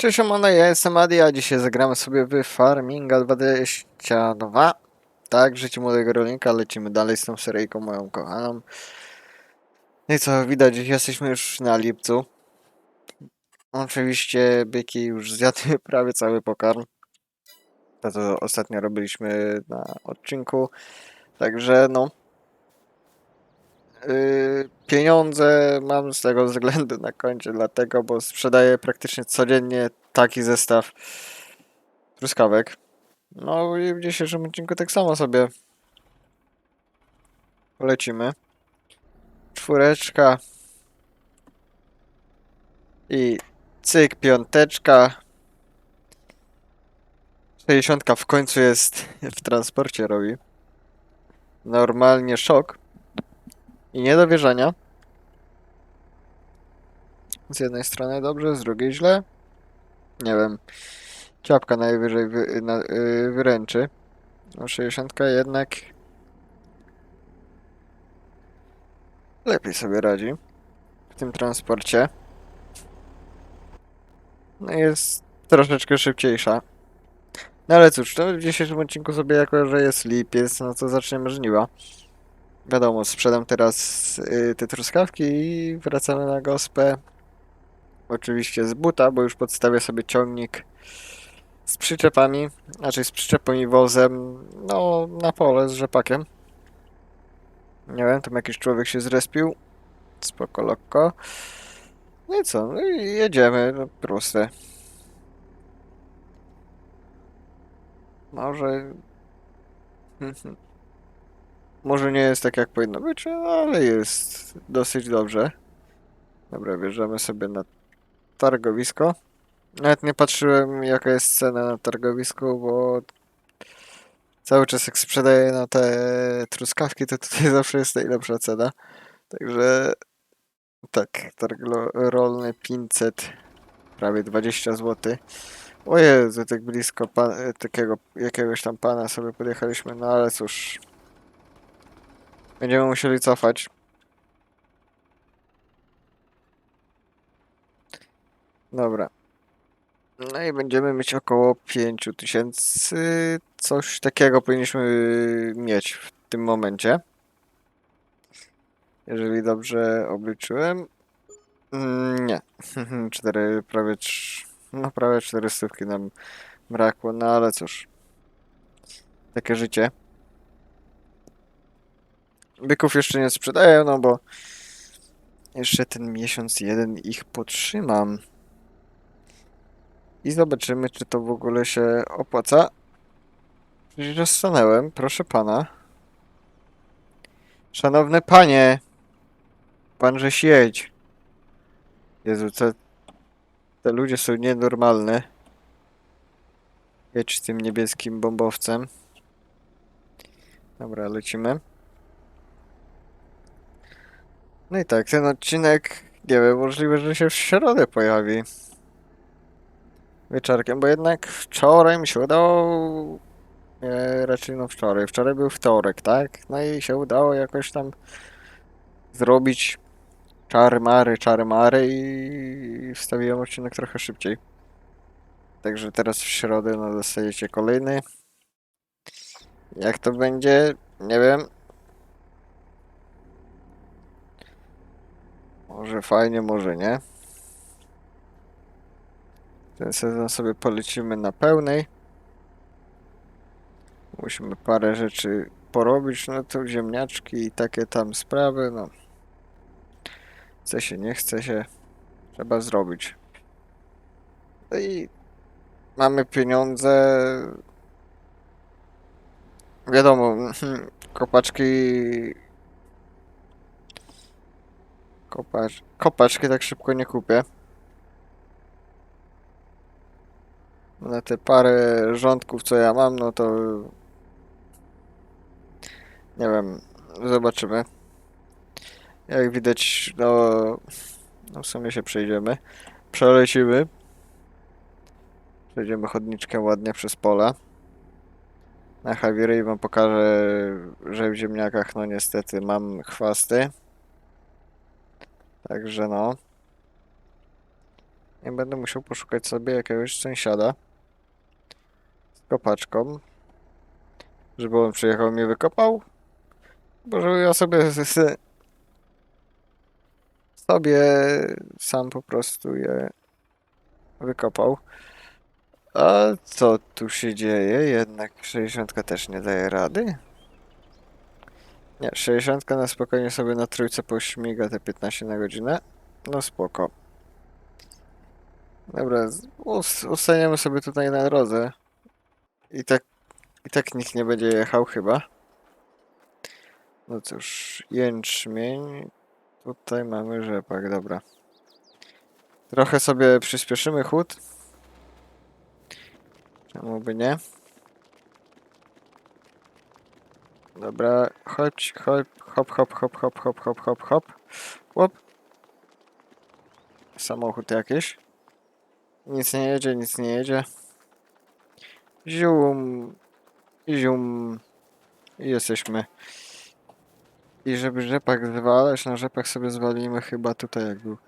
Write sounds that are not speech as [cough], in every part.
Cześć, Mano, ja jestem Adi, a dzisiaj zagramy sobie w Farminga 22. Tak, w życiu młodego rolnika, lecimy dalej z tą seryjką moją kochaną. No i co, widać, jesteśmy już na lipcu. Oczywiście byki już zjadły [laughs] prawie cały pokarm. To, co ostatnio robiliśmy na odcinku. Także no. Yy, pieniądze mam z tego względu na koncie, dlatego, bo sprzedaję praktycznie codziennie taki zestaw truskawek. No i w dzisiejszym odcinku tak samo sobie polecimy. Czwóreczka i cyk, piąteczka. 60 w końcu jest w transporcie robi. Normalnie szok. I nie do wierzenia. Z jednej strony dobrze, z drugiej źle. Nie wiem. Ciapka najwyżej wy, na, yy, wyręczy. No 60 jednak lepiej sobie radzi w tym transporcie. No jest troszeczkę szybciejsza. No ale cóż, to w dzisiejszym odcinku sobie jako, że jest lipiec, no to zaczniemy żniwa. Wiadomo, sprzedam teraz y, te truskawki i wracamy na gospę. Oczywiście z buta, bo już podstawię sobie ciągnik z przyczepami, znaczy z przyczepą i wozem, no na pole z rzepakiem. Nie wiem, tam jakiś człowiek się zrespił. Spoko, lokko. No i co? No i jedziemy, no proste. Może... [laughs] Może nie jest tak jak powinno być, ale jest dosyć dobrze. Dobra, wjeżdżamy sobie na targowisko. Nawet nie patrzyłem jaka jest cena na targowisku, bo cały czas jak sprzedaję na te truskawki, to tutaj [laughs] zawsze jest najlepsza cena. Także tak, targ rolny 500, prawie 20 zł. O Jezu, tak blisko pan, takiego jakiegoś tam pana sobie podjechaliśmy, no ale cóż. Będziemy musieli cofać. Dobra. No i będziemy mieć około 5000. Coś takiego powinniśmy mieć w tym momencie. Jeżeli dobrze obliczyłem. Mm, Nie. [laughs] Cztery, prawie trz... No prawie 400 nam brakło, no ale cóż. Takie życie. Byków jeszcze nie sprzedaję, no bo jeszcze ten miesiąc jeden ich potrzymam. I zobaczymy, czy to w ogóle się opłaca. Przecież stanęłem, proszę pana. Szanowny panie! Panże siedź. Jezu, te, te ludzie są nienormalne. Jedź z tym niebieskim bombowcem. Dobra, lecimy. No i tak, ten odcinek, nie wiem, możliwe, że się w środę pojawi. Wieczorkiem, bo jednak wczoraj mi się udało. Nie, raczej no wczoraj. Wczoraj był wtorek, tak? No i się udało jakoś tam zrobić czary mary, czary mary i wstawiłem odcinek trochę szybciej. Także teraz w środę no, dostajecie kolejny. Jak to będzie? Nie wiem. Może fajnie, może nie. Ten sezon sobie polecimy na pełnej. Musimy parę rzeczy porobić, no to ziemniaczki i takie tam sprawy, no. Chce się, nie chce się, trzeba zrobić. No i mamy pieniądze. Wiadomo, [laughs] kopaczki Kopacz... Kopaczki tak szybko nie kupię. Na te parę rządków, co ja mam, no to... Nie wiem, zobaczymy. Jak widać, no... No w sumie się przejdziemy. Przelecimy. Przejdziemy chodniczkę ładnie przez pola. Na Javiera i wam pokażę, że w ziemniakach, no niestety, mam chwasty. Także no. Nie będę musiał poszukać sobie jakiegoś sąsiada z kopaczką, żeby on przyjechał i mnie wykopał, bo żeby ja sobie [laughs] sobie sam po prostu je wykopał. A co tu się dzieje? Jednak 60 też nie daje rady? Nie, 60 na spokojnie sobie na trójce pośmiga te 15 na godzinę. No spoko. Dobra, us ustaniemy sobie tutaj na drodze. I tak, i tak nikt nie będzie jechał chyba. No cóż, jęczmień. Tutaj mamy rzepak, dobra. Trochę sobie przyspieszymy chód. Czemu by nie? Dobra, chodź, chodź, hop, hop, hop, hop, hop, hop, hop, hop. Łop. Samochód jakiś. Nic nie jedzie, nic nie jedzie. Zium. Zium. I jesteśmy. I żeby rzepak zwalać, na rzepak sobie zwalimy chyba tutaj jak był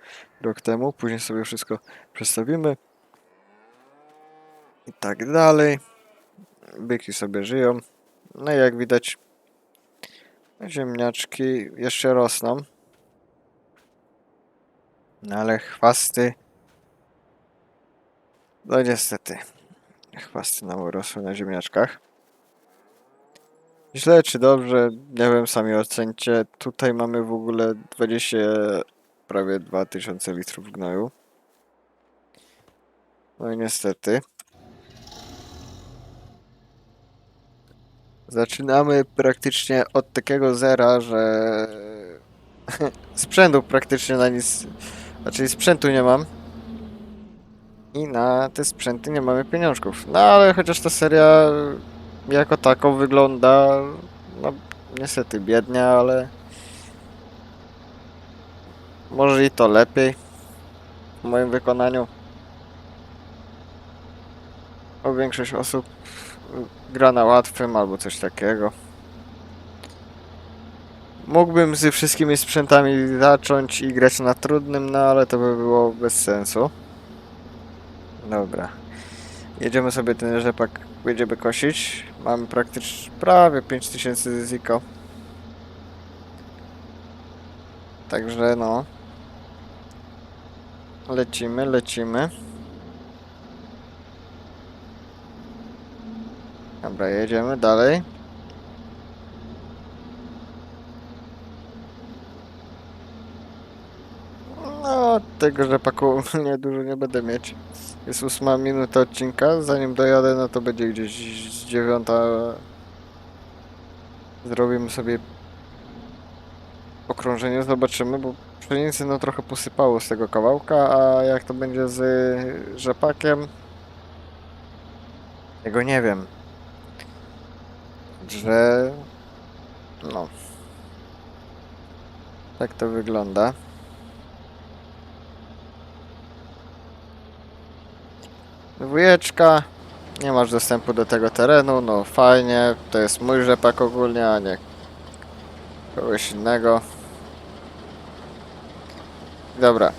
rok temu. Później sobie wszystko przestawimy. I tak dalej. Byki sobie żyją. No i jak widać ziemniaczki jeszcze rosną. No ale chwasty... No niestety. Chwasty nam urosły na ziemniaczkach. Źle czy dobrze, nie wiem, sami ocencie. Tutaj mamy w ogóle 20, prawie 2000 litrów gnoju. No i niestety. Zaczynamy praktycznie od takiego zera, że [laughs] sprzętu praktycznie na nic, znaczy sprzętu nie mam. I na te sprzęty nie mamy pieniążków. No ale chociaż ta seria jako taką wygląda, no niestety biednie, ale może i to lepiej w moim wykonaniu. Bo większość osób gra na łatwym albo coś takiego. Mógłbym ze wszystkimi sprzętami zacząć i grać na trudnym, no ale to by było bez sensu. Dobra. Jedziemy sobie ten rzepak, będziemy kosić. Mamy praktycznie prawie 5000 ziko. Także no. Lecimy, lecimy. Dobra, jedziemy dalej. No, tego rzepaku [laughs] nie dużo nie będę mieć. Jest ósma minuta odcinka. Zanim dojadę, no to będzie gdzieś dziewiąta. Zrobimy sobie okrążenie, zobaczymy, bo pszenicy no trochę posypało z tego kawałka, a jak to będzie z rzepakiem, tego nie wiem. Że no. Tak to wygląda. Dwójeczka. Nie masz dostępu do tego terenu, no fajnie. To jest mój rzepak ogólnie, a nie kogoś innego. Dobra.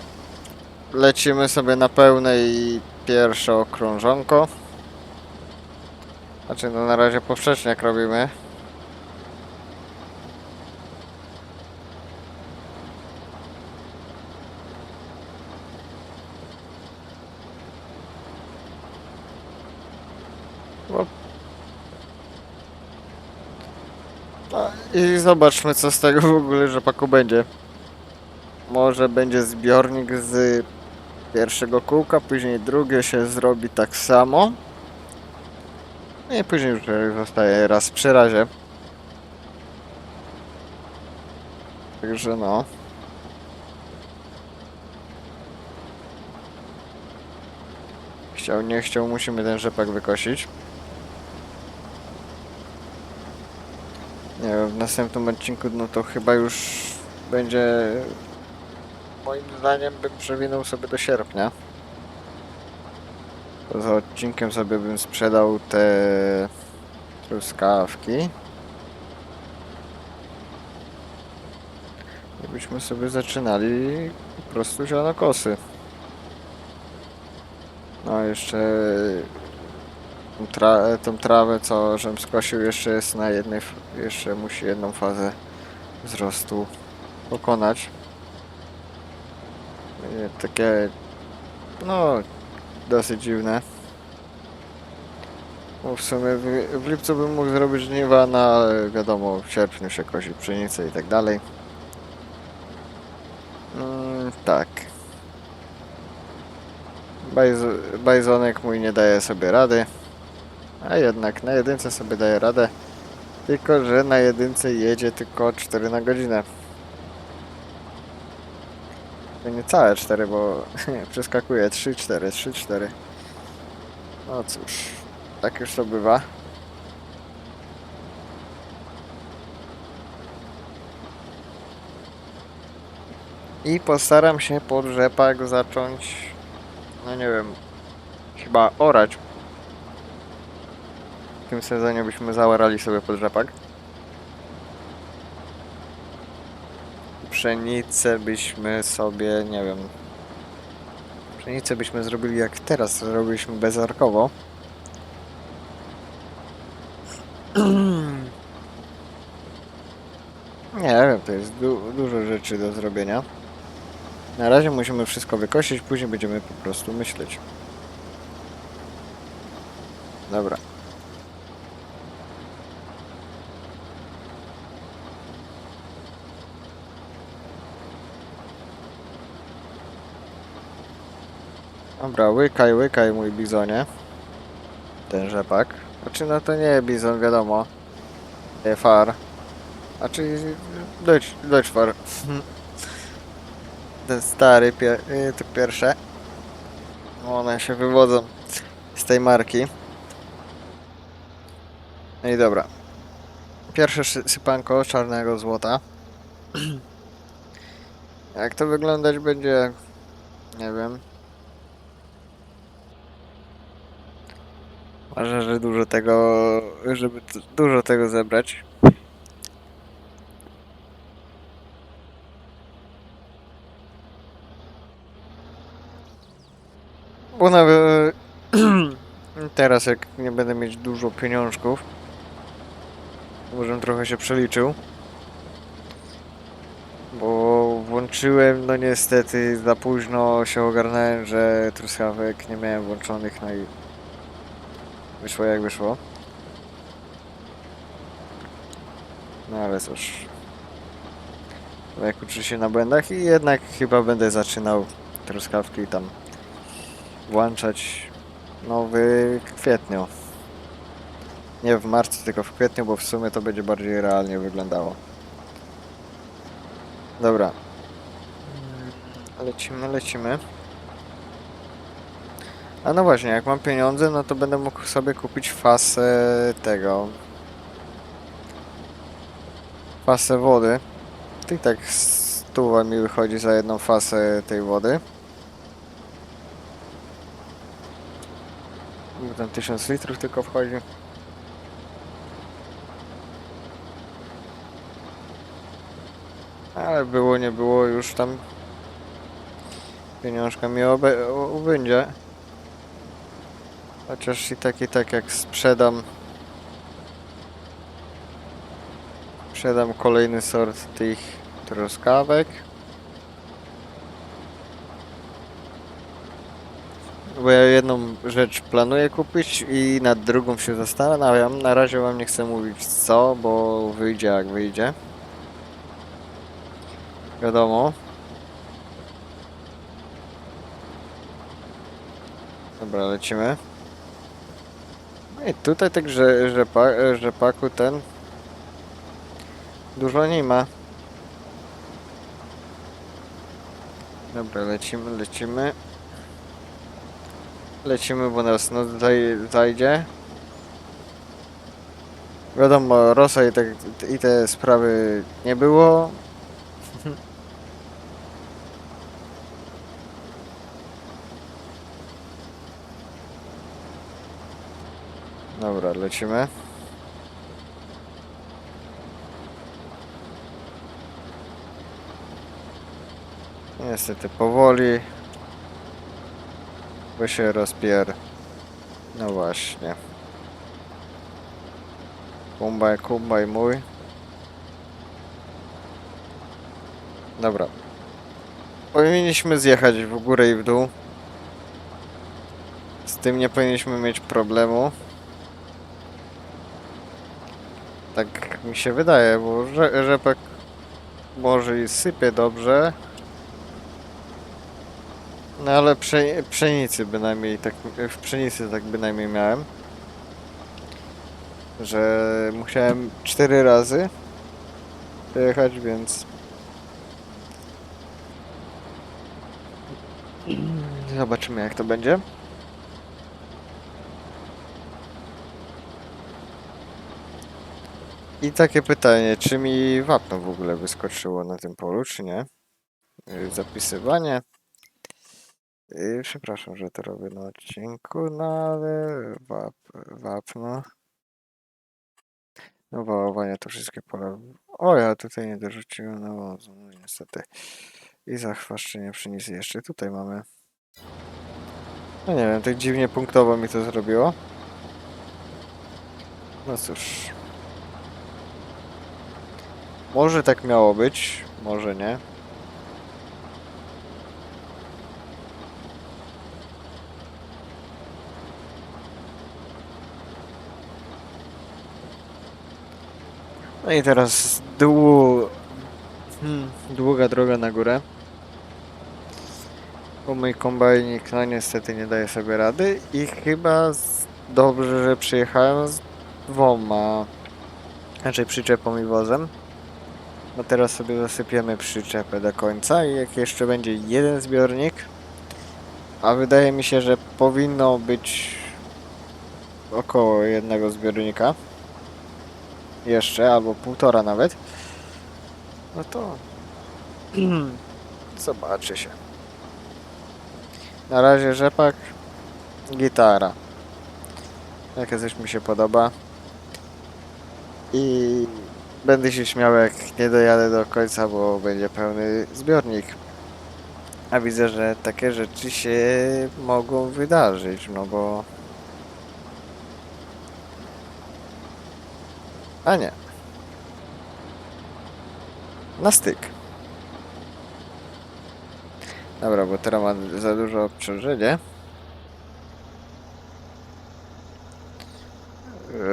Lecimy sobie na pełnej pierwsze okrążonko. Znaczy no na razie poprzeczniak robimy. Bo- A, I zobaczmy co z tego w ogóle rzepaku będzie. Może będzie zbiornik z pierwszego kółka, później drugie się zrobi tak samo. No i później już zostaje raz przy razie. Także no. Chciał, nie chciał, musimy ten rzepak wykosić. Nie wiem, w następnym odcinku no to chyba już będzie moim zdaniem bym przewinął sobie do sierpnia. Poza odcinkiem sobie bym sprzedał te truskawki. I byśmy sobie zaczynali po prostu zielonokosy. No jeszcze tra tą trawę, co żem skosił, jeszcze jest na jednej, jeszcze musi jedną fazę wzrostu pokonać. I Takie, no, dosyć dziwne. Bo w sumie w, w lipcu bym mógł zrobić żniwa, no ale wiadomo, w sierpniu się kosi pszenicę i tak dalej. Mm, tak. Bajz- Bajzonek mój nie daje sobie rady. A jednak na jedynce sobie daje radę. Tylko, że na jedynce jedzie tylko 4 na godzinę. To nie całe 4, bo [laughs] przeskakuje 3, 4, 3, 4. No cóż, tak już to bywa. I postaram się pod rzepak zacząć, no nie wiem, chyba orać. W tym sezonie byśmy zaorali sobie pod rzepak. Pszenicę byśmy sobie, nie wiem, pszenicę byśmy zrobili jak teraz, zrobiliśmy bezarkowo. [clears throat] Nie wiem, to jest du dużo rzeczy do zrobienia. Na razie musimy wszystko wykosić, później będziemy po prostu myśleć. Dobra. Dobra, łykaj, łykaj mój bizonie. Ten rzepak. Znaczy no to nie bizon, wiadomo. Nie far. A czy Deutsch, Deutschfar. Ten stary, pie, y, to pierwsze. One się wywodzą z tej marki. No i dobra. Pierwsze sy- sypanko czarnego złota. [clears throat] Jak to wyglądać będzie? Nie wiem. Może, że dużo tego, żeby dużo tego zebrać. Bo nawet [clears throat] teraz jak nie będę mieć dużo pieniążków, może trochę się przeliczył. Bo włączyłem, no niestety za późno się ogarnąłem, że truskawek nie miałem włączonych, no i wyszło jak wyszło. No ale cóż. Jak uczy się na błędach i jednak chyba będę zaczynał truskawki tam włączać nowy kwietniu. Nie w marcu, tylko w kwietniu, bo w sumie to będzie bardziej realnie wyglądało. Dobra. Lecimy, lecimy. A no właśnie, jak mam pieniądze, no to będę mógł sobie kupić fasę tego. Fasę wody. I tak stuwa mi wychodzi za jedną fasę tej wody. Tam 1000 litrów tylko wchodzi. Ale było, nie było, już tam pieniążka mi ubędzie. Chociaż i tak, i tak jak sprzedam sprzedam kolejny sort tych truskawek. Bo ja jedną rzecz planuję kupić i nad drugą się zastanawiam. Na razie wam nie chcę mówić co, bo wyjdzie jak wyjdzie. Wiadomo. Dobra, lecimy. No I tutaj tak że, rzepa, rzepaku ten dużo nie ma. Dobra, lecimy, lecimy. Lecimy, bo nas noc zaj- zajdzie. Wiadomo, Rosa i, tak, i te sprawy nie było. Dobra, lecimy. Niestety powoli. Bo się rozpier... No właśnie. Kumbaj, kumbaj mój. Dobra. Powinniśmy zjechać w górę i w dół. Z tym nie powinniśmy mieć problemu. Tak mi się wydaje, bo rze rzepek może i sypie dobrze. No ale psze pszenicy bynajmniej tak, w pszenicy tak bynajmniej miałem. Że musiałem cztery razy jechać, więc zobaczymy jak to będzie. I takie pytanie, czy mi wapno w ogóle wyskoczyło na tym polu, czy nie? Yy, Zapisywanie. Yy, Przepraszam, że to robię na odcinku, no ale wap, wapno. No wołowanie to wszystkie pola. O, ja tutaj nie dorzuciłem nawozu, no niestety. I zachwaszczenie pszenicy jeszcze tutaj mamy. No nie wiem, tak dziwnie punktowo mi to zrobiło. No cóż. Może tak miało być, może nie. No i teraz dłu... Hmm, długa droga na górę. Bo mój kombajnik no niestety nie daje sobie rady i chyba z... dobrze, że przyjechałem z dwoma, znaczy przyczepą i wozem. No teraz sobie zasypiemy przyczepę do końca i jak jeszcze będzie jeden zbiornik, a wydaje mi się, że powinno być około jednego zbiornika, jeszcze albo półtora nawet, no to [clears throat] zobaczy się. Na razie rzepak, gitara. Jaka coś mi się podoba. I będę się śmiał jak nie dojadę do końca, bo będzie pełny zbiornik. A widzę, że takie rzeczy się mogą wydarzyć, no bo... A nie. Na styk. Dobra, bo teraz ma za dużo obciążenie.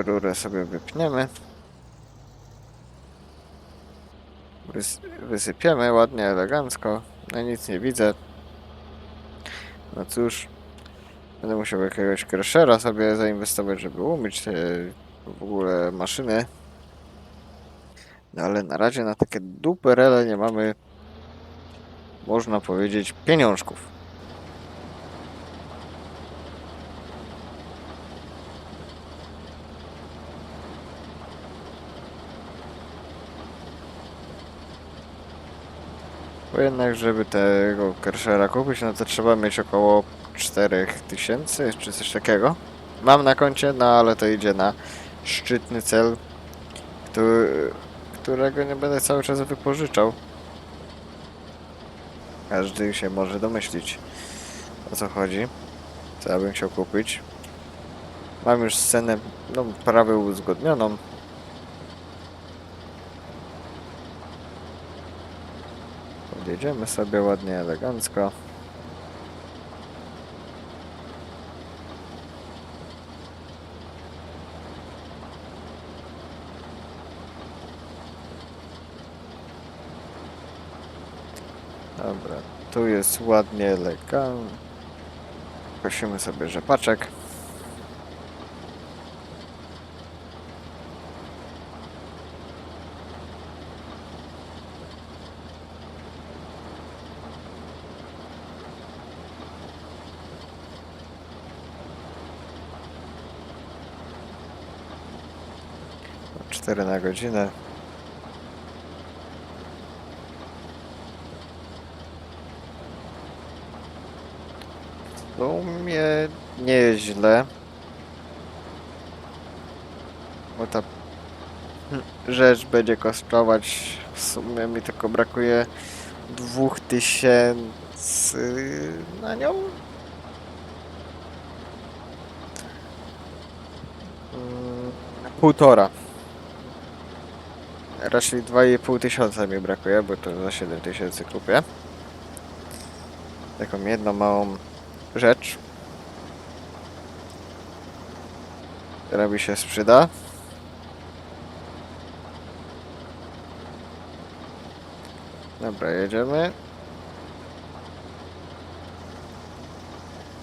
Rurę sobie wypniemy. Wysypiemy ładnie, elegancko. No nic nie widzę. No cóż. Będę musiał jakiegoś kreszera sobie zainwestować, żeby umyć te w ogóle maszyny. No ale na razie na takie duperele nie mamy, można powiedzieć, pieniążków. Bo jednak, żeby tego Kershera kupić, no to trzeba mieć około 4000 czy coś takiego. Mam na koncie, no ale to idzie na szczytny cel, który, którego nie będę cały czas wypożyczał. Każdy się może domyślić o co chodzi, co ja bym chciał kupić. Mam już scenę, no prawie uzgodnioną. Podjedziemy sobie ładnie, elegancko. Dobra, tu jest ładnie, elegancko. Kosimy sobie rzepaczek. 4 na godzinę. Sumie nieźle. Bo ta rzecz będzie kosztować w sumie mi tylko brakuje 2000 na nią. Mm. Półtora. Raczej 2,5 tysiąca mi brakuje, bo to za 7 tysięcy kupię. Taką jedną małą rzecz. Która mi się sprzyda. Dobra, jedziemy.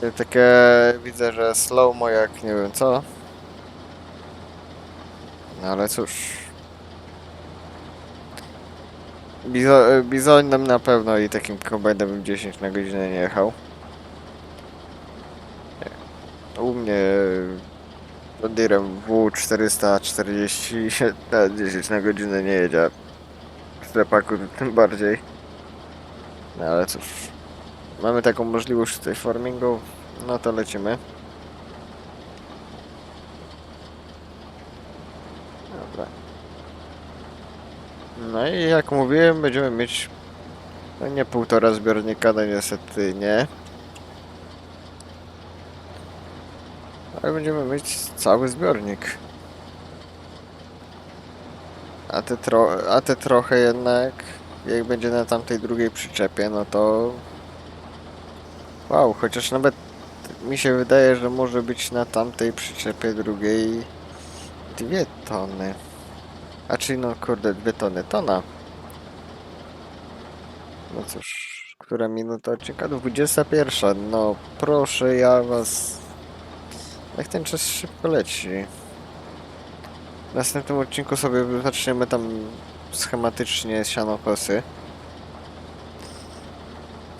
I Takie widzę, że slow-mo jak nie wiem co. No ale cóż. Bizo bizonem na pewno i takim kombajnem bym 10 na godzinę nie jechał. Nie. U mnie John Deerem W440 na 10 na godzinę nie jedzie. W trepaku tym bardziej. No ale cóż. Mamy taką możliwość tutaj farmingu. No to lecimy. Dobra. No i jak mówiłem, będziemy mieć no nie półtora zbiornika, no niestety nie. Ale będziemy mieć cały zbiornik. A te, tro a te trochę jednak, jak będzie na tamtej drugiej przyczepie, no to... Wow, chociaż nawet mi się wydaje, że może być na tamtej przyczepie drugiej dwie tony. A czy no kurde, dwie tony, tona. No cóż, która minuta odcinka? 21. No proszę ja was. Jak ten czas szybko leci. W następnym odcinku sobie zaczniemy tam schematycznie sianokosy.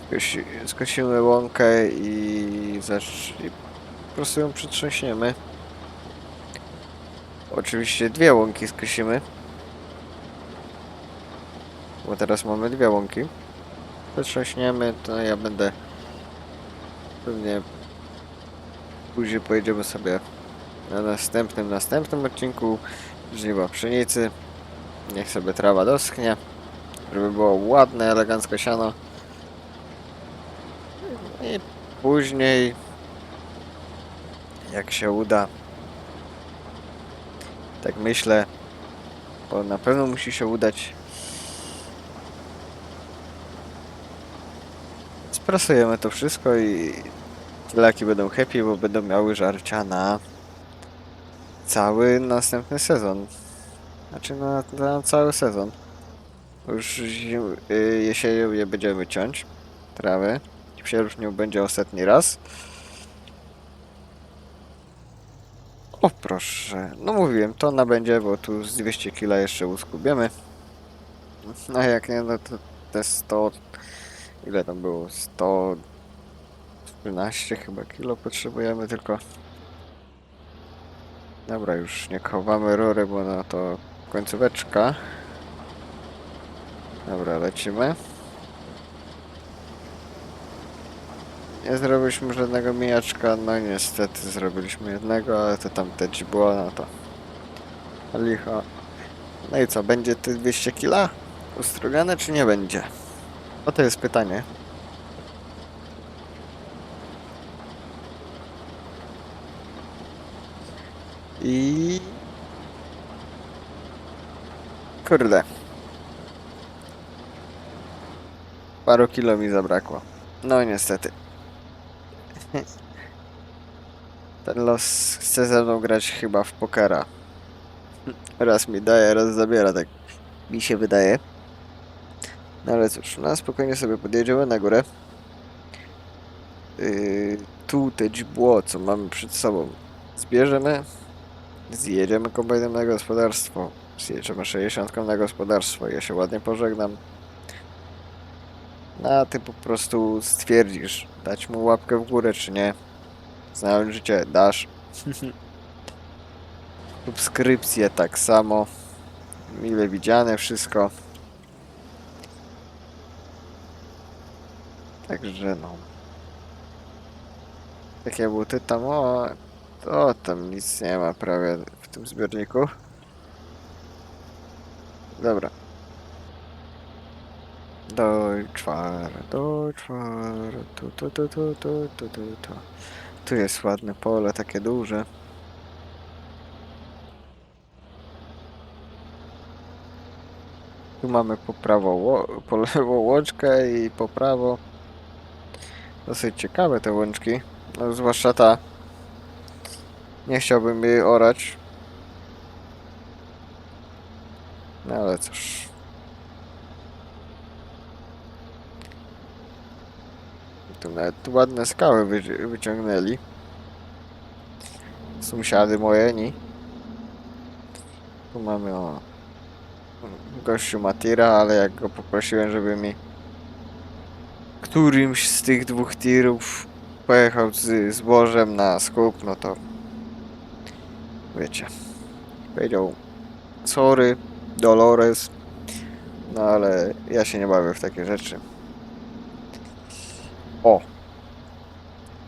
Skosi, skosimy łąkę i i po prostu ją przytrząśniemy. Oczywiście dwie łąki skosimy. Bo teraz mamy dwie łąki. Przetrząśniemy, to ja będę pewnie później pojedziemy sobie na następnym, następnym odcinku żniwa pszenicy. Niech sobie trawa doschnie, żeby było ładne, elegancko siano. I później, jak się uda, tak myślę, bo na pewno musi się udać. Sprasujemy to wszystko i laki będą happy, bo będą miały żarcia na cały następny sezon. Znaczy na, na cały sezon. Już zim, y, jesienią je będziemy ciąć, trawy. W sierpniu będzie ostatni raz. O proszę, no mówiłem, to ona będzie, bo tu z 200 kg jeszcze uskubiemy. No jak nie, no to te 100... Ile tam było? 113 chyba kilo potrzebujemy tylko. Dobra, już nie chowamy rury, bo na to końcóweczka. Dobra, lecimy. Nie zrobiliśmy żadnego mijaczka, no niestety zrobiliśmy jednego, ale to tam też było, no to licho. No i co, będzie te 200 kila ustrugane, czy nie będzie? O to jest pytanie. I... Kurde. Paru kilo mi zabrakło. No niestety. [laughs] Ten los chce ze mną grać chyba w pokera. Raz mi daje, raz zabiera, tak mi się wydaje. No ale cóż, na spokojnie sobie podjedziemy na górę. Yy, tu te źbło, co mamy przed sobą, zbierzemy. Zjedziemy kombajnem na gospodarstwo. Zjedziemy 60 na gospodarstwo. Ja się ładnie pożegnam. No, a ty po prostu stwierdzisz, dać mu łapkę w górę, czy nie. Znałem życie, dasz. [laughs] Subskrypcje tak samo. Mile widziane wszystko. Także no. Takie buty tam, o, to tam nic nie ma prawie w tym zbiorniku. Dobra. Deutschwar, Deutschwar, tu, tu, tu, tu, tu, tu, tu, tu. Tu jest ładne pole, takie duże. Tu mamy po prawo ło, po lewo łoczkę i po prawo Dosyć ciekawe te łączki. No, zwłaszcza ta. Nie chciałbym jej orać. No ale cóż. Tu nawet ładne skały wyci- wyciągnęli. Sąsiady moje, ni. Tu mamy o gościu Matira, ale jak go poprosiłem, żeby mi którymś z tych dwóch tirów pojechał z zbożem na skup, no to wiecie. Powiedział sorry, Dolores, no ale ja się nie bawię w takie rzeczy. O!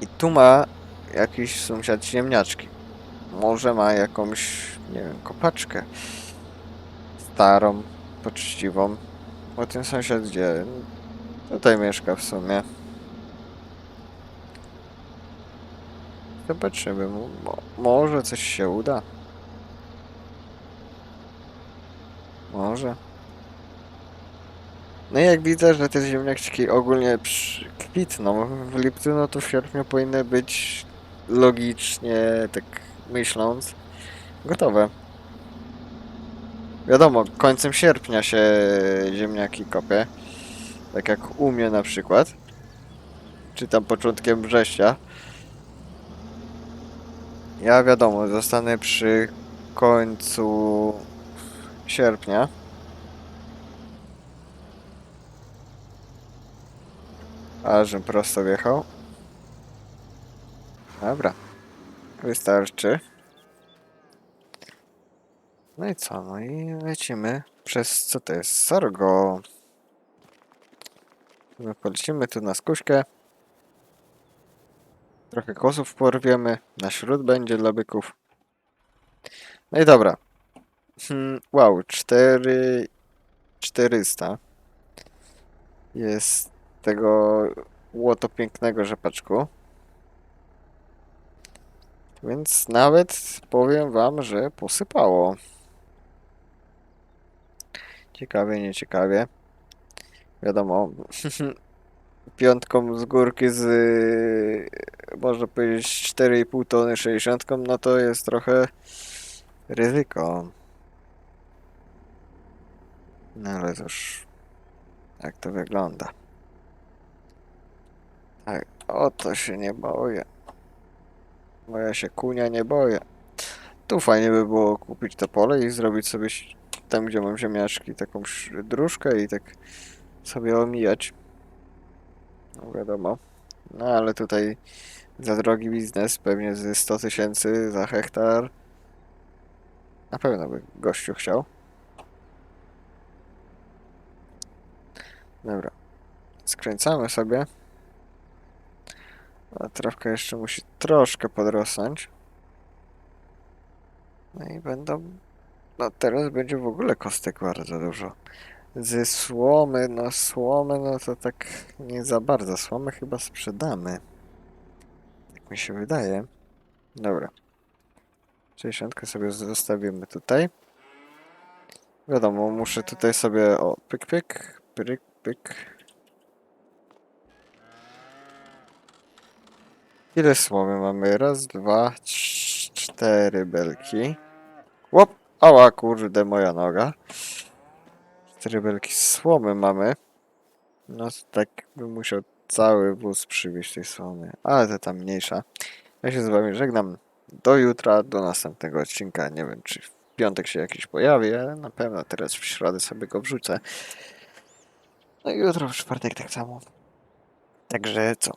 I tu ma jakiś sąsiad ziemniaczki. Może ma jakąś, nie wiem, kopaczkę. Starą, poczciwą. Bo ten sąsiad gdzie? Tutaj mieszka w sumie. Zobaczymy. Mo mo- może coś się uda. Może. No i jak widzę, że te ziemniaczki ogólnie kwitną w lipcu, no to w sierpniu powinny być logicznie, tak myśląc, gotowe. Wiadomo, końcem sierpnia się ziemniaki kopie. Tak jak u mnie na przykład. Czy tam początkiem września. Ja wiadomo, zostanę przy końcu sierpnia. A, żem prosto wjechał. Dobra. Wystarczy. No i co? No i lecimy przez, co to jest? Sorgo. My polecimy tu na skuśkę. Trochę kosów porwiemy. Na śród będzie dla byków. No i dobra. Hmm, wow, 4... 400. Jest tego łoto pięknego rzepaczku. Więc nawet powiem wam, że posypało. Ciekawie, nieciekawie. Wiadomo, piątką z górki z, można powiedzieć, 4,5 tony 60, no to jest trochę ryzyko. No ale cóż, jak to wygląda. Tak, o to się nie boję. Bo ja się kunia nie boję. Tu fajnie by było kupić to pole i zrobić sobie tam, gdzie mam ziemniaczki, taką dróżkę i tak sobie omijać. No wiadomo. No ale tutaj za drogi biznes, pewnie ze 100 tysięcy za hektar. Na pewno by gościu chciał. Dobra. Skręcamy sobie. A trawka jeszcze musi troszkę podrosnąć. No i będą... No teraz będzie w ogóle kostek bardzo dużo. Ze słomy, no słomy, no to tak nie za bardzo. Słomy chyba sprzedamy. Tak mi się wydaje. Dobra. 60 sobie zostawimy tutaj. Wiadomo, muszę tutaj sobie, o, pyk, pyk, pyk, pyk. Ile słomy mamy? Raz, dwa, cztery belki. Łop! Ała, kurde, moja noga. Cztery belki słomy mamy. No to tak bym musiał cały wóz przywieźć tej słomy. Ale to tam mniejsza. Ja się z wami żegnam. Do jutra, do następnego odcinka. Nie wiem, czy w piątek się jakiś pojawi, ale na pewno teraz w środę sobie go wrzucę. No i jutro w czwartek tak samo. Także co?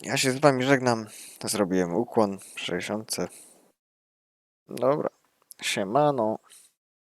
Ja się z wami żegnam. Zrobiłem ukłon w 60. Dobra. Siemano.